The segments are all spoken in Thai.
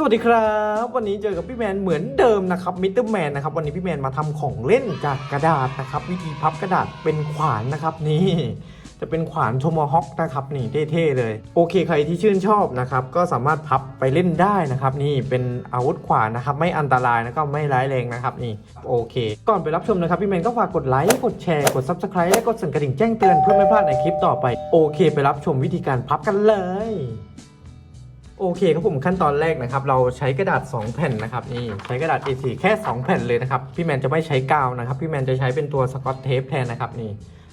สวัสดีครับ วันนี้เจอกับพี่แมนเหมือนเดิมนะครับมิสเตอร์แมนนะครับวันนี้พี่แมนมาทำของเล่นจากกระดาษนะครับ วิธีพับกระดาษเป็นขวานนะครับนี่ จะเป็นขวานโทมฮอคนะครับนี่เท่ๆเลย โอเคใครที่ชื่นชอบนะครับ ก็สามารถพับไปเล่นได้นะครับ นี่เป็นอาวุธขวานนะครับ ไม่อันตรายแล้วก็ไม่ร้ายแรงนะครับนี่โอเค ก่อนไปรับชมนะครับพี่แมนก็ฝากกดไลค์กดแชร์กด subscribe และกดสั่นกระดิ่งแจ้งเตือนเพื่อไม่พลาดในคลิปต่อไปโอเค ไปรับชมวิธีการพับกันเลย โอเคครับผมขั้นตอนแรกนะครับ เราใช้กระดาษ 2 แผ่นนะครับนี่ใช้กระดาษ A4 แค่ 2 แผ่นเลยนะครับ พี่แมนจะไม่ใช้กาวนะครับ พี่แมนจะใช้เป็นตัวสกอตเทปแทนนะครับนี่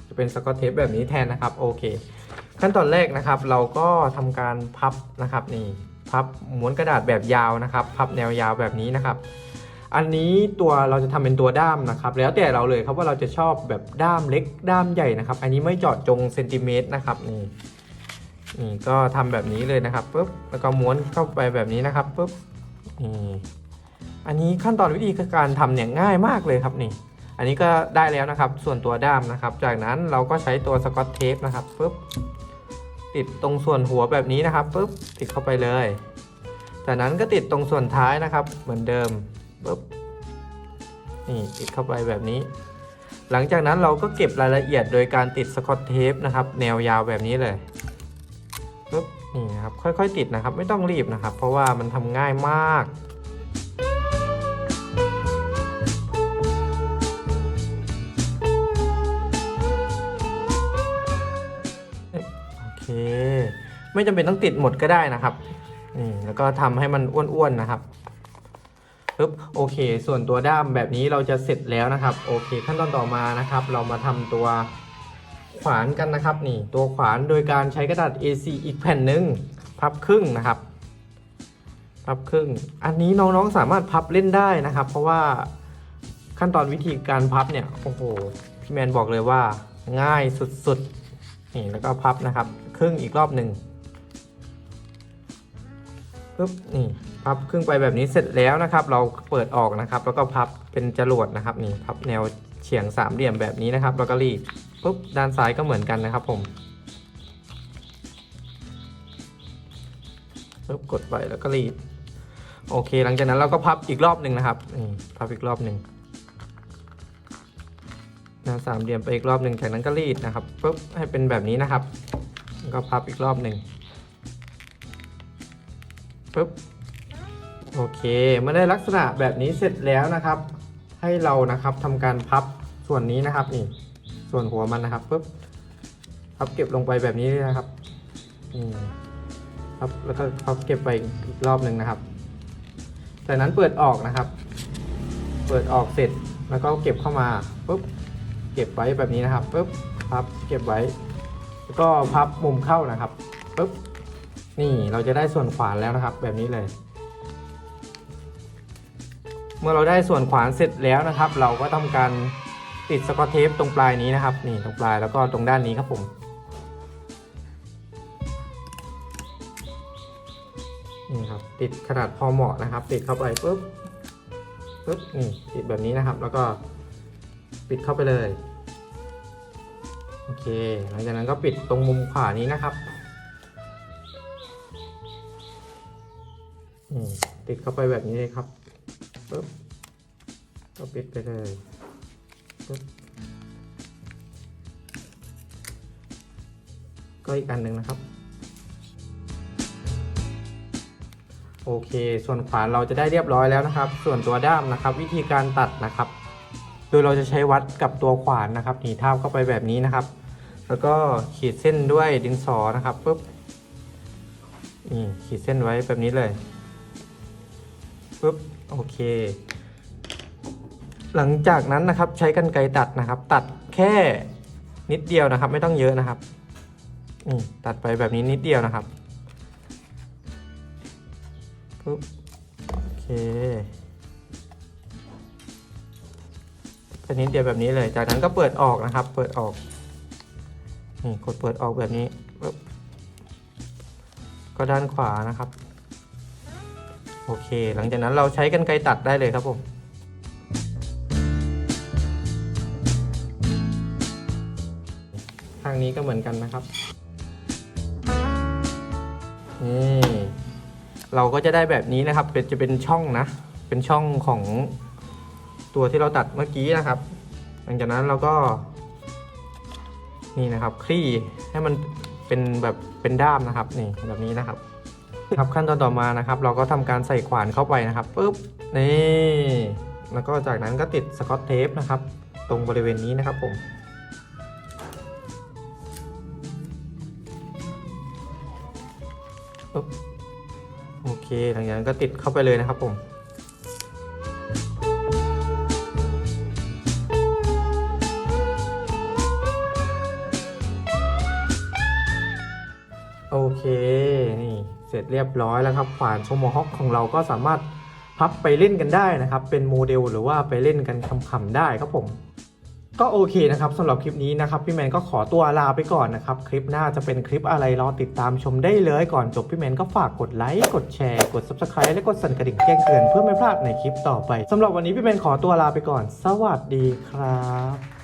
จะเป็นสกอตเทปแบบนี้แทนนะครับโอเค ขั้นตอนแรกนะครับ เราก็ทำการพับนะครับนี่พับม้วนกระดาษแบบยาวนะครับ พับแนวยาวแบบนี้นะครับ อันนี้ตัวเราจะทำเป็นตัวด้ามนะครับ แล้วแต่เราเลยครับว่าเราจะชอบแบบด้ามเล็กด้ามใหญ่นะครับ อันนี้ไม่เจาะจงเซนติเมตรนะครับนี่ นี่ก็ทำแบบนี้เลยนะครับปุ๊บแล้วก็ม้วนเข้าไปแบบนี้นะครับปุ๊บนี่อันนี้ขั้นตอนวิธีการทำเนี่ยง่ายมากเลยครับนี่ อันนี้ก็ได้แล้วนะครับ ส่วนตัวด้ามนะครับ จากนั้นเราก็ใช้ตัวสกอตเทปนะครับปุ๊บติดตรงส่วนหัวแบบนี้นะครับปุ๊บติดเข้าไปเลย จากนั้นก็ติดตรงส่วนท้ายนะครับ เหมือนเดิมปุ๊บนี่ติดเข้าไปแบบนี้ หลังจากนั้นเราก็เก็บรายละเอียดโดยการติดสกอตเทปนะครับ แนวยาวแบบนี้เลย ปุ๊บนี่นะครับค่อย ๆ ติดนะครับ ไม่ต้องรีบนะครับ เพราะว่ามันทำง่ายมากโอเค ไม่จำเป็นต้องติดหมดก็ได้นะครับนี่แล้วก็ทำให้มันอ้วนๆนะครับปึ๊บโอเค ส่วนตัวด้ามแบบนี้เราจะเสร็จแล้วนะครับ โอเค ขั้นตอนต่อมานะครับ เรามาทำตัว ขวานกันนะครับนี่ตัวขวานโดยการใช้กระดาษ A4 อีกแผ่นหนึ่งพับครึ่งนะครับ พับครึ่ง อันนี้น้องๆสามารถพับเล่นได้นะครับ เพราะว่าขั้นตอนวิธีการพับเนี่ยโอ้โหพี่แมนบอกเลยว่าง่ายสุดๆนี่แล้วก็พับนะครับครึ่งอีกรอบหนึ่งปึ๊บนี่พับครึ่งไปแบบนี้เสร็จแล้วนะครับ เราเปิดออกนะครับ แล้วก็พับเป็นจรวดนะครับนี่พับแนวเฉียงสามเหลี่ยมแบบนี้นะครับแล้วก็รีด ปุ๊บด้านซ้ายก็เหมือนกันนะครับผมปุ๊บกดไปแล้วก็รีดโอเค หลังจากนั้นเราก็พับอีกรอบหนึ่งนะครับนี่พับอีกรอบหนึ่งนวสามเหลี่ยมไปอีกรอบหนึ่งจากนั้นก็รีดนะครับปุ๊บให้เป็นแบบนี้นะครับ ก็พับอีกรอบหนึ่งปุ๊บโอเคเมื่อได้ลักษณะแบบนี้เสร็จแล้วนะครับ ให้เรานะครับทำการพับส่วนนี้นะครับนี่ ส่วนหัวมันนะครับปุ๊บพับเก็บลงไปแบบนี้เลยนะครับนี่ครับแล้วก็พับเก็บไปอีกรอบหนึ่งนะครับ จากนั้นเปิดออกนะครับ เปิดออกเสร็จแล้วก็เก็บเข้ามาปุ๊บเก็บไว้แบบนี้นะครับปุ๊บพับเก็บไว้ แล้วก็พับมุมเข้านะครับปุ๊บนี่เราจะได้ส่วนขวานแล้วนะครับ แบบนี้เลย เมื่อเราได้ส่วนขวานเสร็จแล้วนะครับ เราก็ทำการ ติดสกอตเทปตรงปลายนี้นะครับ นี่ตรงปลายแล้วก็ตรงด้านนี้ครับผม นี่ครับ ติดขนาดพอเหมาะนะครับ ติดเข้าไปปุ๊บปุ๊บนี่ติดแบบนี้นะครับ แล้วก็ปิดเข้าไปเลยโอเค หลังจากนั้นก็ปิดตรงมุมขวานี้นะครับนี่ติดเข้าไปแบบนี้เลยครับปุ๊บก็ปิดไปเลย ก็อีกอันหนึ่งนะครับ โอเค ส่วนขวานเราจะได้เรียบร้อยแล้วนะครับ ส่วนตัวด้ามนะครับ วิธีการตัดนะครับ โดยเราจะใช้วัดกับตัวขวานนะครับหนีทาบเข้าไปแบบนี้นะครับ แล้วก็ขีดเส้นด้วยดินสอนะครับปุ๊บนี่ขีดเส้นไว้แบบนี้เลยปุ๊บโอเค หลังจากนั้นนะครับใช้กรรไกรตัดนะครับ ตัดแค่นิดเดียวนะครับ ไม่ต้องเยอะนะครับนี่ตัดไปแบบนี้นิดเดียวนะครับปุ๊บโอเคเป็นนิดเดียวแบบนี้เลย จากนั้นก็เปิดออกนะครับ เปิดออกนี่กดเปิดออกแบบนี้ปุ๊บก็ด้านขวานะครับ โอเค หลังจากนั้นเราใช้กรรไกรตัดได้เลยครับผม ข้างนี้ก็เหมือนกันนะครับนี่เราก็จะได้แบบนี้นะครับเป็นจะเป็นช่องนะ เป็นช่องของตัวที่เราตัดเมื่อกี้นะครับ หลังจากนั้นเราก็ นี่นะครับ คลี่ให้มันเป็นแบบเป็นด้ามนะครับ นี่แบบนี้นะครับ ครับขั้นตอนต่อมานะครับ เราก็ทำการใส่ขวานเข้าไปนะครับปุ๊บนี่แล้วก็จากนั้นก็ติดสกอตเทปนะครับ ตรงบริเวณนี้นะครับผม ปุ๊บโอเคหลังจากนั้นก็ติดเข้าไปเลยนะครับผมโอเค นี่เสร็จเรียบร้อยแล้วครับขวานโชโมฮอคของเราก็สามารถพับไปเล่นกันได้นะครับ เป็นโมเดลหรือว่าไปเล่นกันคำๆได้ครับผม ก็โอเคนะครับสำหรับคลิปนี้นะครับพี่แมนก็ขอตัวลาไปก่อนนะครับ คลิปหน้าจะเป็นคลิปอะไรรอติดตามชมได้เลยก่อนจบพี่แมนก็ฝากกดไลค์กดแชร์กด subscribe และกดสั่นกระดิ่งแจ้งเตือนเพื่อไม่พลาดในคลิปต่อไปสำหรับวันนี้พี่แมนขอตัวลาไปก่อน สวัสดีครับ